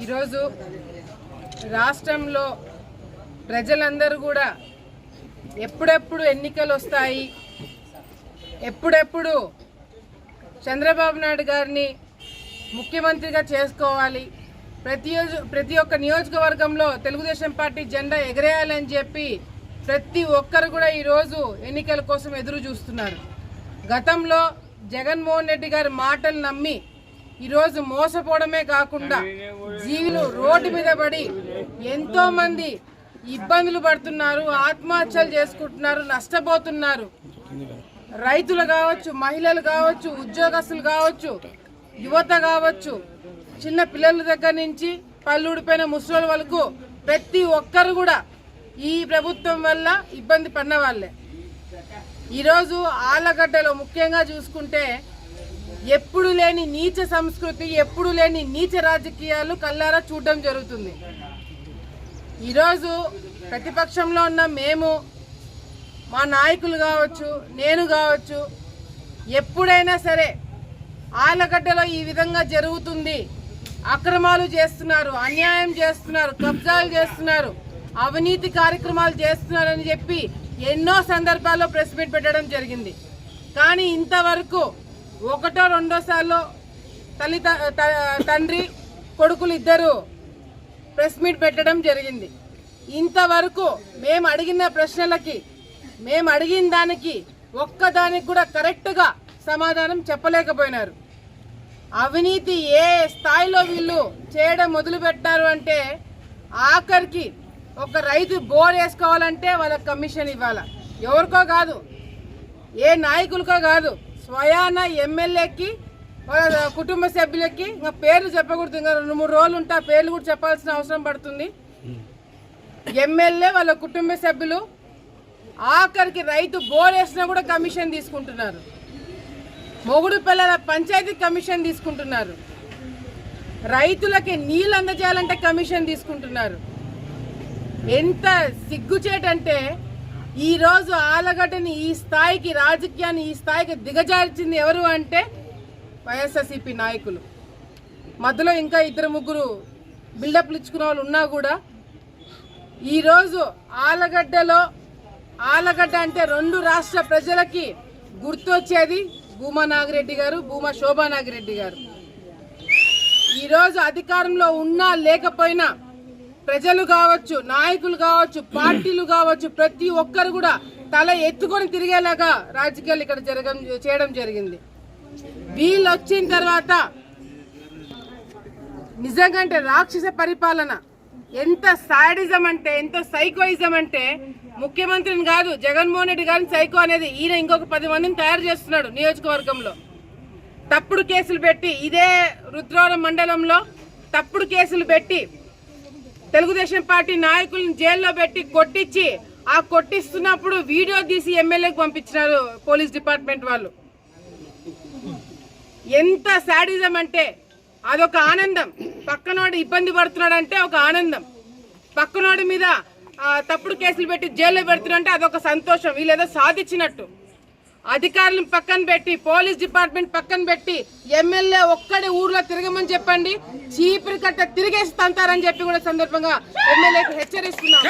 ఈరోజు రాష్ట్రంలో ప్రజలందరూ కూడా ఎప్పుడెప్పుడు ఎన్నికలు వస్తాయి ఎప్పుడెప్పుడు చంద్రబాబు నాయుడు గారిని ముఖ్యమంత్రిగా చేసుకోవాలి. ప్రతి రోజు- ప్రతి ఒక్క నియోజకవర్గంలో తెలుగుదేశం పార్టీ జెండా ఎగరేయాలని చెప్పి ప్రతి ఒక్కరు కూడా ఈరోజు ఎన్నికల కోసం ఎదురు చూస్తున్నారు. గతంలో జగన్మోహన్ రెడ్డి గారి మాటలు నమ్మి ఈరోజు మోసపోవడమే కాకుండా జీవులు రోడ్డు మీద పడి ఎంతో మంది ఇబ్బందులు పడుతున్నారు ఆత్మహత్యలు చేసుకుంటున్నారు నష్టపోతున్నారు. రైతులు కావచ్చు మహిళలు కావచ్చు ఉద్యోగస్తులు కావచ్చు యువత కావచ్చు చిన్న పిల్లల దగ్గర నుంచి పళ్ళు ముసలి వరకు ప్రతి ఒక్కరు కూడా ఈ ప్రభుత్వం వల్ల ఇబ్బంది పడిన వాళ్ళే. ఈరోజు ఆలగడ్డలో ముఖ్యంగా చూసుకుంటే ఎప్పుడు లేని నీచ సంస్కృతి ఎప్పుడు లేని నీచ రాజకీయాలు కల్లారా చూడడం జరుగుతుంది. ఈరోజు ప్రతిపక్షంలో ఉన్న మేము మా నాయకులు కావచ్చు నేను కావచ్చు ఎప్పుడైనా సరే ఆలగడ్డలో ఈ విధంగా జరుగుతుంది. అక్రమాలు చేస్తున్నారు అన్యాయం చేస్తున్నారు కబ్జాలు చేస్తున్నారు అవినీతి కార్యక్రమాలు చేస్తున్నారని చెప్పి ఎన్నో సందర్భాల్లో ప్రెస్ మీట్ పెట్టడం జరిగింది. కానీ ఇంతవరకు ఒకటో రెండోసార్లు తల్లి త- త- తండ్రి కొడుకులు ఇద్దరు ప్రెస్ మీట్ పెట్టడం జరిగింది. ఇంతవరకు మేము అడిగిన ప్రశ్నలకి మేము అడిగిన దానికి ఒక్కదానికి కూడా కరెక్ట్గా సమాధానం చెప్పలేకపోయినారు. అవినీతి ఏ స్థాయిలో వీళ్ళు చేయడం మొదలుపెట్టారు అంటే ఆఖరికి ఒక రైతు బోర్ వేసుకోవాలంటే వాళ్ళకి కమిషన్ ఇవ్వాల. ఎవరికో కాదు. ఏ నాయకులకో కాదు. స్వయాన ఎమ్మెల్యేకి వాళ్ళ కుటుంబ సభ్యులకి ఇంకా పేర్లు చెప్పకూడదు. ఇంకా రెండు మూడు రోజులు ఉంటే ఆ పేర్లు కూడా చెప్పాల్సిన అవసరం పడుతుంది. ఎమ్మెల్యే వాళ్ళ కుటుంబ సభ్యులు ఆఖరికి రైతు బోర్ వేసినా కూడా కమిషన్ తీసుకుంటున్నారు. మొగుడు పిల్లల పంచాయతీ కమిషన్ తీసుకుంటున్నారు. రైతులకి నీళ్ళు అందజేయాలంటే కమిషన్ తీసుకుంటున్నారు. ఎంత సిగ్గుచేటంటే ఈరోజు ఆలగడ్డని ఈ స్థాయికి రాజకీయాన్ని ఈ స్థాయికి దిగజార్చింది ఎవరు అంటే వైఎస్ఆర్సీపీ నాయకులు. మధ్యలో ఇంకా ఇద్దరు ముగ్గురు బిల్డప్లు ఇచ్చుకున్న వాళ్ళు ఉన్నా కూడా ఈరోజు ఆలగడ్డలో ఆలగడ్డ అంటే రెండు రాష్ట్ర ప్రజలకి గుర్తొచ్చేది భూమా నాగిరెడ్డి గారు భూమా శోభా నాగిరెడ్డి గారు. ఈరోజు అధికారంలో ఉన్నా లేకపోయినా ప్రజలు కావచ్చు నాయకులు కావచ్చు పార్టీలు కావచ్చు ప్రతి ఒక్కరు కూడా తల ఎత్తుకొని తిరిగేలాగా రాజకీయాలు ఇక్కడ జరగడం చేయడం జరిగింది. వీళ్ళు వచ్చిన తర్వాత నిజంగా అంటే రాక్షస పరిపాలన ఎంత సాడిజం అంటే ఎంత సైకోయిజం అంటే ముఖ్యమంత్రిని కాదు జగన్మోహన్ రెడ్డి గారిని సైకో అనేది ఈయన ఇంకొక పది మందిని తయారు చేస్తున్నాడు నియోజకవర్గంలో. తప్పుడు కేసులు పెట్టి ఇదే రుద్రవరం మండలంలో తప్పుడు కేసులు పెట్టి తెలుగుదేశం పార్టీ నాయకులను జైల్లో పెట్టి కొట్టించి ఆ కొట్టిస్తున్నప్పుడు వీడియో తీసి ఎమ్మెల్యేకి పంపించినారు పోలీస్ డిపార్ట్మెంట్ వాళ్ళు. ఎంత శాడిజం అంటే అదొక ఆనందం. పక్కనోడు ఇబ్బంది పడుతున్నాడంటే ఒక ఆనందం. పక్కనోడి మీద తప్పుడు కేసులు పెట్టి జైల్లో పెడుతున్నాడంటే అదొక సంతోషం. వీళ్ళేదో సాధించినట్టు. అధికారులను పక్కన పెట్టి పోలీస్ డిపార్ట్మెంట్ పక్కన పెట్టి ఎమ్మెల్యే ఒక్కడే ఊర్లో తిరగమని చెప్పండి. చీపురు కట్ట తిరిగేసి తంతారని చెప్పి కూడా సందర్భంగా ఎమ్మెల్యేకి హెచ్చరిస్తున్నాం.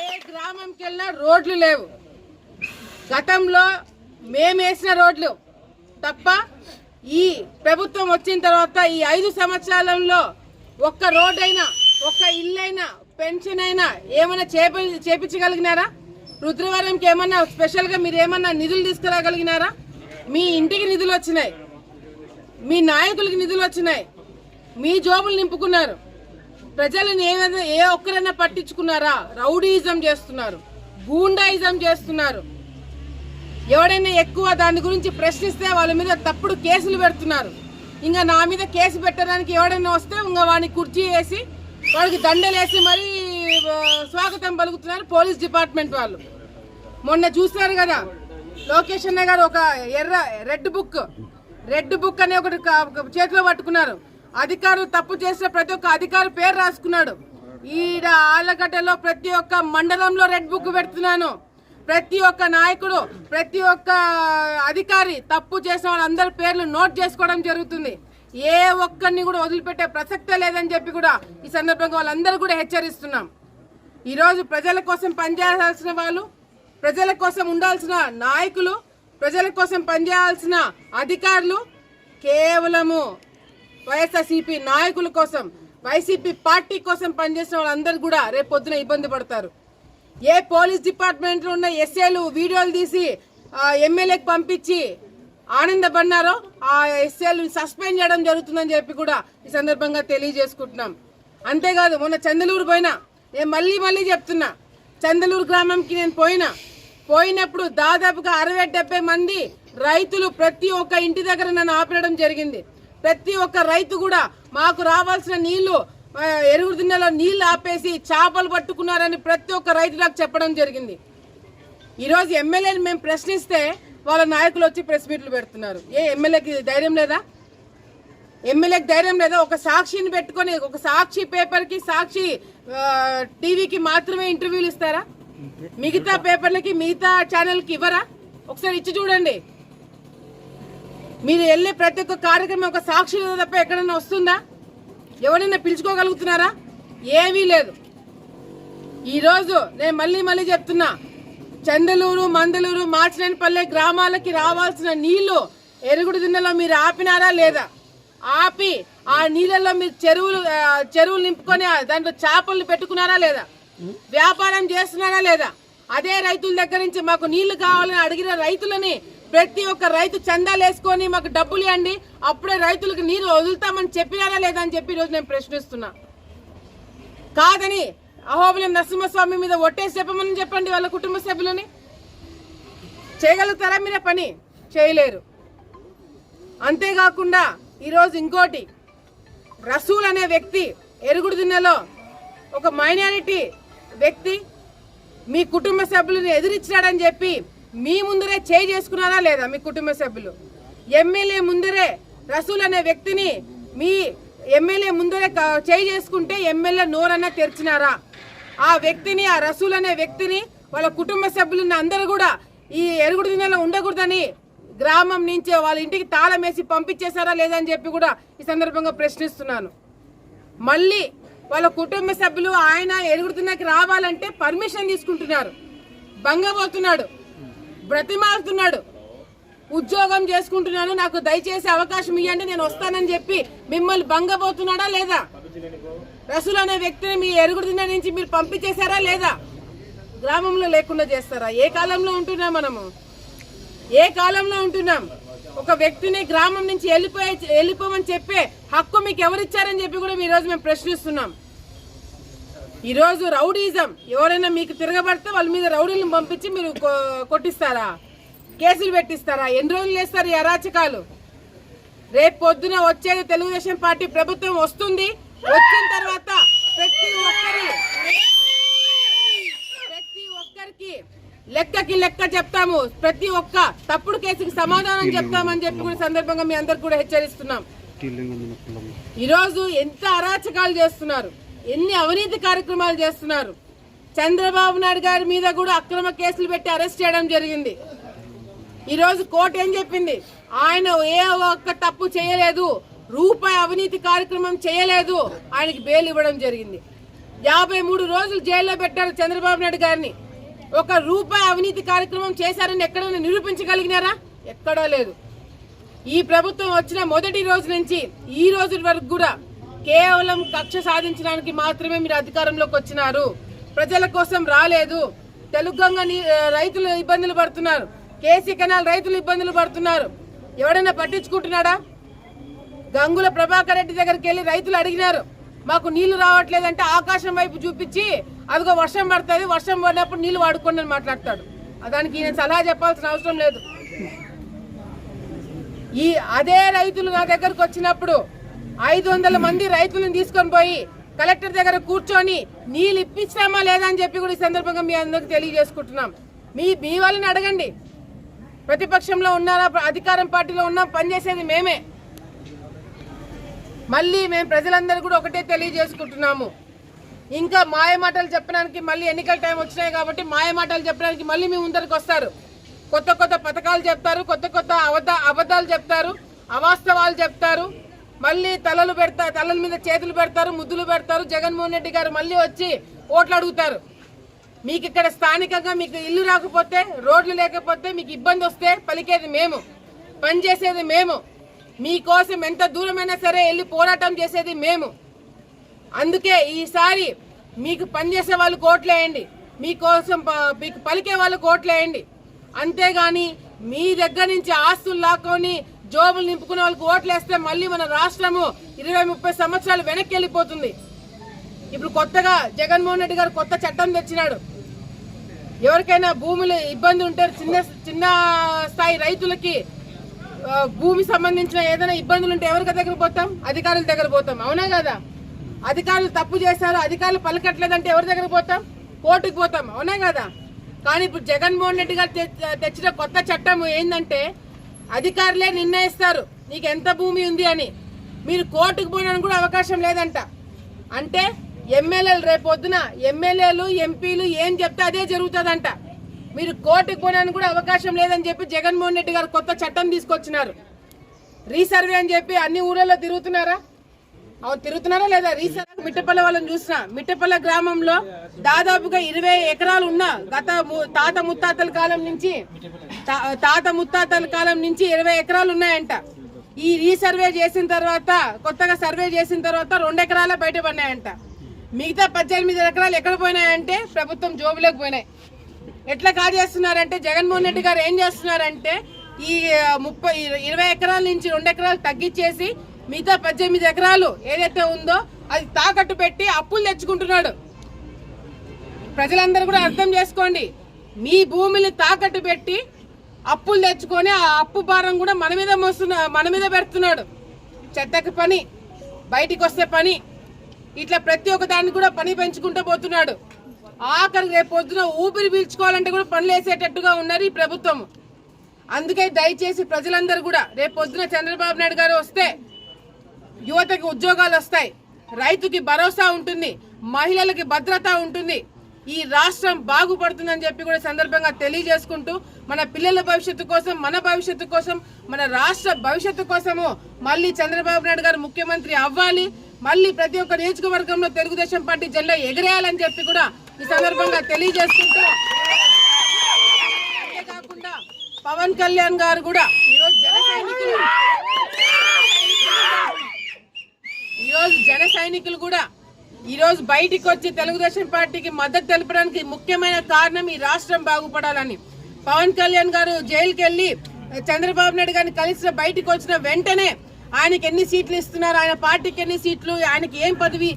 ఏ గ్రామంకి వెళ్ళినా రోడ్లు లేవు. గతంలో మేము వేసిన రోడ్లు తప్ప ఈ ప్రభుత్వం వచ్చిన తర్వాత ఈ ఐదు సంవత్సరాలలో ఒక్క రోడ్ అయినా ఒక్క ఇల్లైనా పెన్షన్ అయినా ఏమైనా చేప చేపించగలిగినారా? రుద్రవరంకి ఏమన్నా స్పెషల్గా మీరు ఏమన్నా నిధులు తీసుకురాగలిగినారా? మీ ఇంటికి నిధులు వచ్చినాయి. మీ నాయకులకి నిధులు వచ్చినాయి. మీ జోబులు నింపుకున్నారు. ప్రజలను ఏమైనా ఏ ఒక్కరైనా పట్టించుకున్నారా? రౌడీయిజం చేస్తున్నారు. గూండాయిజం చేస్తున్నారు. ఎవడైనా ఎక్కువ దాని గురించి ప్రశ్నిస్తే వాళ్ళ మీద తప్పుడు కేసులు పెడుతున్నారు. ఇంకా నా మీద కేసు పెట్టడానికి ఎవడైనా వస్తే ఇంకా వాడిని కుర్చీ వేసి వాడికి దండలేసి మరీ స్వాగతం పలుకుతున్నారు పోలీస్ డిపార్ట్మెంట్ వాళ్ళు. మొన్న చూసినారు కదా. లోకేష్ అన్న గారు ఒక ఎర్ర రెడ్ బుక్. రెడ్ బుక్ అనే ఒకటి చేతిలో పట్టుకున్నారు. అధికారులు తప్పు చేసిన ప్రతి ఒక్క అధికారి పేరు రాసుకున్నాడు. ఈడ ఆలగడ్డలో ప్రతి ఒక్క మండలంలో రెడ్ బుక్ పెడుతున్నాను. ప్రతి ఒక్క నాయకుడు ప్రతి ఒక్క అధికారి తప్పు చేసిన వాళ్ళందరి పేర్లు నోట్ చేసుకోవడం జరుగుతుంది. ఏ ఒక్కరిని కూడా వదిలిపెట్టే ప్రసక్తే లేదని చెప్పి కూడా ఈ సందర్భంగా వాళ్ళందరూ కూడా హెచ్చరిస్తున్నాం. ఈరోజు ప్రజల కోసం పనిచేయాల్సిన వాళ్ళు ప్రజల కోసం ఉండాల్సిన నాయకులు ప్రజల కోసం పనిచేయాల్సిన అధికారులు కేవలము వైఎస్ఆర్సీపీ నాయకుల కోసం వైసీపీ పార్టీ కోసం పనిచేసిన వాళ్ళందరూ కూడా రేపు పొద్దున ఇబ్బంది పడతారు. ఏ పోలీస్ డిపార్ట్మెంట్లో ఉన్న ఎస్ఏలు వీడియోలు తీసి ఎమ్మెల్యేకి పంపించి ఆనందపడినారో ఆ ఎస్ఏలు సస్పెండ్ చేయడం జరుగుతుందని చెప్పి కూడా ఈ సందర్భంగా తెలియజేసుకుంటున్నాం. అంతేకాదు మొన్న చందలూరు పోయినా నేను మళ్ళీ మళ్ళీ చెప్తున్నా చందలూరు గ్రామంకి నేను పోయినా పోయినప్పుడు దాదాపుగా అరవై డెబ్బై మంది రైతులు ప్రతి ఒక్క ఇంటి దగ్గర నన్ను ఆపేయడం జరిగింది. ప్రతి ఒక్క రైతు కూడా మాకు రావాల్సిన నీళ్ళు ఆ, ఎరువు దిన్నెలో నీళ్ళు ఆపేసి చేపలు పట్టుకున్నారని ప్రతి ఒక్క రైతు నాకు చెప్పడం జరిగింది. ఈరోజు ఎమ్మెల్యేని మేము ప్రశ్నిస్తే వాళ్ళ నాయకులు వచ్చి ప్రెస్ మీట్లు పెడుతున్నారు. ఏ ఎమ్మెల్యేకి ధైర్యం లేదా? ఎమ్మెల్యేకి ధైర్యం లేదా? ఒక సాక్షిని పెట్టుకొని ఒక సాక్షి పేపర్కి సాక్షి టీవీకి మాత్రమే ఇంటర్వ్యూలు ఇస్తారా? మిగతా పేపర్లకి మిగతా ఛానల్కి ఇవ్వరా? ఒకసారి ఇచ్చి చూడండి. మీరు వెళ్ళే ప్రతి ఒక్క కార్యక్రమం ఒక సాక్షి తప్ప ఎక్కడైనా వస్తుందా? ఎవరైనా పిలుచుకోగలుగుతున్నారా? ఏమీ లేదు. ఈరోజు నేను మళ్ళీ మళ్ళీ చెప్తున్నా చందలూరు మందలూరు మార్చినేనిపల్లె గ్రామాలకి రావాల్సిన నీళ్ళు ఎరుగుడు దిన్నెలో మీరు ఆపినారా లేదా? ఆపి ఆ నీళ్ళల్లో మీరు చెరువులు చెరువులు నింపుకొని దాంట్లో చేపలు పెట్టుకున్నారా లేదా? వ్యాపారం చేస్తున్నారా లేదా? అదే రైతుల దగ్గర నుంచి మాకు నీళ్ళు కావాలని అడిగిన రైతులని ప్రతి ఒక్క రైతు చందాలు వేసుకొని మాకు డబ్బులు ఇవ్వండి. అప్పుడే రైతులకు నీరు వదులుతామని చెప్పినారా లేదా అని చెప్పి ఈరోజు నేను ప్రశ్నిస్తున్నా. కాదని అహోబిలం నరసింహస్వామి మీద ఒట్టేసి చెప్పమని చెప్పండి వాళ్ళ కుటుంబ సభ్యులని. చేయగలుగుతారా మీరే పని? చేయలేరు. అంతేకాకుండా ఈరోజు ఇంకోటి రసూల్ అనే వ్యక్తి ఎరుగుడు దిన్నెలో ఒక మైనారిటీ వ్యక్తి మీ కుటుంబ సభ్యులను ఎదిరించాడని చెప్పి మీ ముందరే చేయి చేసుకున్నారా లేదా మీ కుటుంబ సభ్యులు? ఎమ్మెల్యే ముందరే రసూల్ అనే వ్యక్తిని మీ ఎమ్మెల్యే ముందరే చేయి చేసుకుంటే ఎమ్మెల్యే నోరన్నా తెరిచినారా? ఆ వ్యక్తిని ఆ రసూల్ అనే వ్యక్తిని వాళ్ళ కుటుంబ సభ్యులను అందరూ కూడా ఈ ఎరుగుడు దినాల్లో ఉండకూడదని గ్రామం నుంచి వాళ్ళ ఇంటికి తాళం వేసి పంపించేశారా లేదా అని చెప్పి కూడా ఈ సందర్భంగా ప్రశ్నిస్తున్నాను. మళ్ళీ వాళ్ళ కుటుంబ సభ్యులు ఆయన ఎరుగుడుతున్నకి రావాలంటే పర్మిషన్ తీసుకుంటున్నారు. భంగపోతున్నాడు. బ్రతిమారుతున్నాడు ఉద్యోగం చేసుకుంటున్నాను నాకు దయచేసి అవకాశం ఇవ్వండి నేను వస్తానని చెప్పి మిమ్మల్ని భంగపోతున్నాడా లేదా? రసూల్ అనే వ్యక్తిని మీ ఎరుగుతున్న నుంచి మీరు పంపించేశారా లేదా? గ్రామంలో లేకుండా చేస్తారా? ఏ కాలంలో ఉంటున్నాం మనము? ఏ కాలంలో ఉంటున్నాం? ఒక వ్యక్తిని గ్రామం నుంచి వెళ్ళిపోయే వెళ్ళిపోమని చెప్పే హక్కు మీకు ఎవరిచ్చారని చెప్పి కూడా ఈరోజు మేము ప్రశ్నిస్తున్నాం. ఈరోజు రౌడీజం. ఎవరైనా మీకు తిరగబడితే వాళ్ళ మీద రౌడీలను పంపించి మీరు కొ- కొట్టిస్తారా? కేసులు పెట్టిస్తారా? ఎన్ని రోజులు చేస్తారు ఈ అరాచకాలు? రేపు పొద్దున వచ్చేది తెలుగుదేశం పార్టీ ప్రభుత్వం వస్తుంది. వచ్చిన తర్వాత ప్రతి ఒక్కరి ప్రతి ఒక్కరికి లెక్కకి లెక్క చెప్తాము. ప్రతి ఒక్క తప్పుడు కేసుకి సమాధానం చెప్తామని చెప్పి కూడా సందర్భంగా మీ అందరికి కూడా హెచ్చరిస్తున్నాం. ఈరోజు ఎంత అరాచకాలు చేస్తున్నారు. ఎన్ని అవినీతి కార్యక్రమాలు చేస్తున్నారు. చంద్రబాబు నాయుడు గారి మీద కూడా అక్రమ కేసులు పెట్టి అరెస్ట్ చేయడం జరిగింది. ఈ రోజు కోర్టు ఏం చెప్పింది? ఆయన ఏ ఒక్క తప్పు చేయలేదు. రూపాయి అవినీతి కార్యక్రమం చేయలేదు. ఆయనకి బెయిల్ ఇవ్వడం జరిగింది. యాభై మూడు రోజులు జైల్లో పెట్టారు చంద్రబాబు నాయుడు గారిని. ఒక రూపాయి అవినీతి కార్యక్రమం చేశారని ఎక్కడైనా నిరూపించగలిగినారా? ఎక్కడా లేదు. ఈ ప్రభుత్వం వచ్చిన మొదటి రోజు నుంచి ఈ రోజు వరకు కూడా కేవలం కక్ష సాధించడానికి మాత్రమే మీరు అధికారంలోకి వచ్చినారు. ప్రజల కోసం రాలేదు. తెలుగంగా నీ- రైతులు ఇబ్బందులు పడుతున్నారు. కేసీ కెనాల్ రైతులు ఇబ్బందులు పడుతున్నారు. ఎవడైనా పట్టించుకుంటున్నాడా? గంగుల ప్రభాకర్ రెడ్డి దగ్గరికి వెళ్ళి రైతులు అడిగినారు. మాకు నీళ్ళు రావట్లేదంటే ఆకాశం వైపు చూపించి అదిగో వర్షం పడుతుంది వర్షం పడినప్పుడు నీళ్ళు వాడుకోండి అని మాట్లాడతాడు. దానికి ఈయన సలహా చెప్పాల్సిన అవసరం లేదు. ఈ అదే రైతులు నా దగ్గరకు వచ్చినప్పుడు ఐదు వందల మంది రైతులను తీసుకొని పోయి కలెక్టర్ దగ్గర కూర్చొని నీళ్ళు ఇప్పించామా లేదా అని చెప్పి కూడా ఈ సందర్భంగా మీ అందరికి తెలియజేసుకుంటున్నాం. మీ మీ వాళ్ళని అడగండి. ప్రతిపక్షంలో ఉన్నారా అధికారం పార్టీలో ఉన్నాం పనిచేసేది మేమే. మళ్ళీ మేము ప్రజలందరూ కూడా ఒకటే తెలియజేసుకుంటున్నాము. ఇంకా మాయమాటలు చెప్పడానికి మళ్ళీ ఎన్నికల టైం వచ్చినాయి కాబట్టి మాయమాటలు చెప్పడానికి మళ్ళీ మీ ముందరికి వస్తారు. కొత్త కొత్త పథకాలు చెప్తారు కొత్త కొత్త అబద్ధ అబద్ధాలు చెప్తారు అవాస్తవాలు చెప్తారు. మళ్ళీ తలలు పెడతారు తలల మీద చేతులు పెడతారు ముద్దులు పెడతారు. జగన్మోహన్ రెడ్డి గారు మళ్ళీ వచ్చి ఓట్లు అడుగుతారు. మీకు ఇక్కడ స్థానికంగా మీకు ఇల్లు రాకపోతే రోడ్లు లేకపోతే మీకు ఇబ్బంది వస్తే పలికేది మేము. పని చేసేది మేము. మీకోసం ఎంత దూరమైనా సరే వెళ్ళి పోరాటం చేసేది మేము. అందుకే ఈసారి మీకు పనిచేసే వాళ్ళు కోట్లేయండి. మీకోసం ప- మీకు పలికే వాళ్ళు కోట్లేయండి. అంతేగాని మీ దగ్గర నుంచి ఆస్తులు లాక్కొని జోబులు నింపుకునే వాళ్ళకి ఓట్లేస్తే మళ్ళీ మన రాష్ట్రము ఇరవై ముప్పై సంవత్సరాలు వెనక్కి వెళ్ళిపోతుంది ఇప్పుడు కొత్తగా జగన్మోహన్ రెడ్డి గారు కొత్త చట్టం తెచ్చినాడు. ఎవరికైనా భూములు ఇబ్బంది ఉంటే చిన్న చిన్న స్థాయి రైతులకి భూమి సంబంధించిన ఏదైనా ఇబ్బందులు ఉంటే ఎవరికి దగ్గర పోతాం? అధికారుల దగ్గర పోతాం. అవునా కదా? అధికారులు తప్పు చేశారు అధికారులు పలకట్లేదంటే ఎవరి దగ్గరకు పోతాం? కోర్టుకు పోతాం. అవునా కదా? కానీ ఇప్పుడు జగన్మోహన్ రెడ్డి గారు తె- తెచ్చిన కొత్త చట్టం ఏంటంటే అధికారులే నిర్ణయిస్తారు. నీకు ఎంత భూమి ఉంది అని. మీరు కోర్టుకు పోవడానికి కూడా అవకాశం లేదంట. అంటే ఎమ్మెల్యేలు రేపొద్దున ఎమ్మెల్యేలు ఎంపీలు ఏం చెప్తే అదే జరుగుతుందంట. మీరు కోర్టుకు పోవడానికి కూడా అవకాశం లేదని చెప్పి జగన్మోహన్ రెడ్డి గారు కొత్త చట్టం తీసుకొచ్చినారు. రీసర్వే అని చెప్పి అన్ని ఊళ్ళలో తిరుగుతున్నారా? అవును తిరుగుతున్నారా లేదా? రీసెంట్ మిట్టపల్ల వాళ్ళని చూసిన. మిట్టపల్ల గ్రామంలో దాదాపుగా ఇరవై ఎకరాలు ఉన్న గత తాత ముత్తాతల కాలం నుంచి తా- తాత ముత్తాతల కాలం నుంచి ఇరవై ఎకరాలు ఉన్నాయంట. ఈ రీసర్వే చేసిన తర్వాత కొత్తగా సర్వే చేసిన తర్వాత రెండు ఎకరాలే బయటపడినాయంట. మిగతా పద్దెనిమిది ఎకరాలు ఎక్కడ పోయినాయంటే ప్రభుత్వం జోబులోకి పోయినాయి. ఎట్లా కాజేస్తున్నారంటే జగన్మోహన్ రెడ్డి గారు ఏం చేస్తున్నారంటే ఈ ముప్పై ఇరవై ఎకరాల నుంచి రెండు ఎకరాలు తగ్గించేసి మిగతా పద్దెనిమిది ఎకరాలు ఏదైతే ఉందో అది తాకట్టు పెట్టి అప్పులు తెచ్చుకుంటున్నాడు. ప్రజలందరూ కూడా అర్థం చేసుకోండి. మీ భూమిని తాకట్టు పెట్టి అప్పులు తెచ్చుకొని ఆ అప్పు భారం కూడా మన మీద మోస్తున్నా మన మీద పెడుతున్నాడు. చెత్తకి పని బయటికి వస్తే పని ఇట్లా ప్రతి ఒక్క దాన్ని కూడా పని పెంచుకుంటూ పోతున్నాడు. ఆఖరి రేపు పొద్దున ఊపిరి పీల్చుకోవాలంటే కూడా పనులు వేసేటట్టుగా ఉన్నారు ఈ ప్రభుత్వం అందుకే దయచేసి ప్రజలందరూ కూడా రేపు పొద్దున చంద్రబాబు నాయుడు గారు వస్తే యువతకి ఉద్యోగాలు వస్తాయి. రైతుకి భరోసా ఉంటుంది. మహిళలకి భద్రత ఉంటుంది. ఈ రాష్ట్రం బాగుపడుతుందని చెప్పి కూడా సందర్భంగా తెలియజేసుకుంటూ మన పిల్లల భవిష్యత్తు కోసం మన భవిష్యత్తు కోసం మన రాష్ట్ర భవిష్యత్తు కోసము మళ్ళీ చంద్రబాబు నాయుడు గారు ముఖ్యమంత్రి అవ్వాలి. మళ్ళీ ప్రతి ఒక్క నియోజకవర్గంలో తెలుగుదేశం పార్టీ జెండా ఎగరేయాలని చెప్పి కూడా ఈ సందర్భంగా తెలియజేసుకుంటూ అంతేకాకుండా పవన్ కళ్యాణ్ గారు కూడా ఈరోజు జన సైనికులు. ఈరోజు జన సైనికులు కూడా ఈరోజు బయటికి వచ్చి తెలుగుదేశం పార్టీకి మద్దతు తెలపడానికి ముఖ్యమైన కారణం ఈ రాష్ట్రం బాగుపడాలని. పవన్ కళ్యాణ్ గారు జైలుకి వెళ్ళి చంద్రబాబు నాయుడు గారిని కలిసిన బయటికి వచ్చిన వెంటనే ఆయనకి ఎన్ని సీట్లు ఇస్తున్నారు? ఆయన పార్టీకి ఎన్ని సీట్లు? ఆయనకి ఏం పదవి?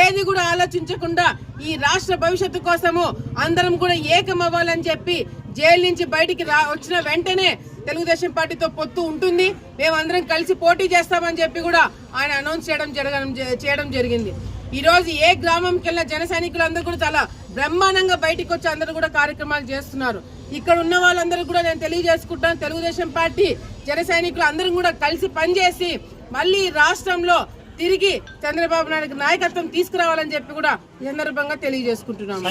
ఏది కూడా ఆలోచించకుండా ఈ రాష్ట్ర భవిష్యత్తు కోసము అందరం కూడా ఏకమవ్వాలని చెప్పి జైలు నుంచి బయటికి రా వచ్చిన వెంటనే తెలుగుదేశం పార్టీతో పొత్తు ఉంటుంది. మేమందరం కలిసి పోటీ చేస్తామని చెప్పి కూడా ఆయన అనౌన్స్ చేయడం జరగడం చేయడం జరిగింది. ఈరోజు ఏ గ్రామంకి వెళ్ళిన జన సైనికులందరూ కూడా చాలా బ్రహ్మాండంగా బయటికి వచ్చి అందరూ కూడా కార్యక్రమాలు చేస్తున్నారు. ఇక్కడ ఉన్న వాళ్ళందరూ కూడా నేను తెలియజేసుకుంటాను. తెలుగుదేశం పార్టీ జన సైనికులు అందరం కూడా కలిసి పనిచేసి మళ్ళీ రాష్ట్రంలో తిరిగి చంద్రబాబు నాయుడు నాయకత్వం తీసుకురావాలని చెప్పి కూడా ఈ సందర్భంగా తెలియజేసుకుంటున్నాము.